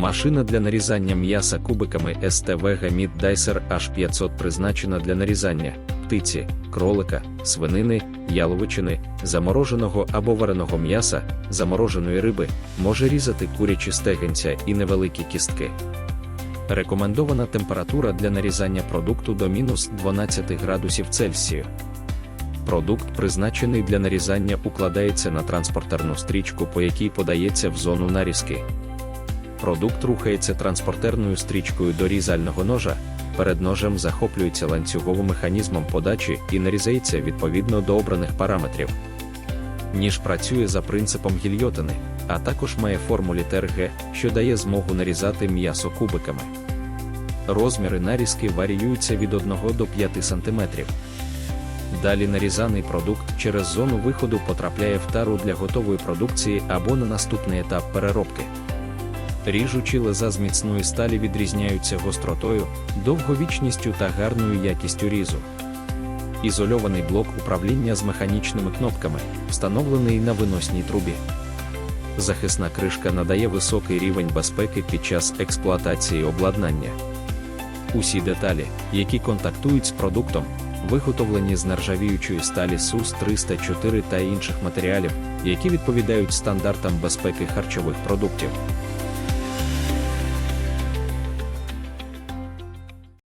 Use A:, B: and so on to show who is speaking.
A: Машина для нарізання м'яса кубиками СТВ Gamit Dicer H500 призначена для нарізання птиці, кролика, свинини, яловичини, замороженого або вареного м'яса, замороженої риби, може різати курячі стегенця і невеликі кістки. Рекомендована температура для нарізання продукту до мінус 12 градусів Цельсію. Продукт, призначений для нарізання, укладається на транспортерну стрічку, по якій подається в зону нарізки. Продукт рухається транспортерною стрічкою до різального ножа, перед ножем захоплюється ланцюговим механізмом подачі і нарізається відповідно до обраних параметрів. Ніж працює за принципом гільйотини, а також має форму літер Г, що дає змогу нарізати м'ясо кубиками. Розміри нарізки варіюються від 1 до 5 см. Далі нарізаний продукт через зону виходу потрапляє в тару для готової продукції або на наступний етап переробки. Ріжучі леза з міцної сталі відрізняються гостротою, довговічністю та гарною якістю різу. Ізольований блок управління з механічними кнопками, встановлений на виносній трубі. Захисна кришка надає високий рівень безпеки під час експлуатації обладнання. Усі деталі, які контактують з продуктом, виготовлені з нержавіючої сталі СУС-304 та інших матеріалів, які відповідають стандартам безпеки харчових продуктів.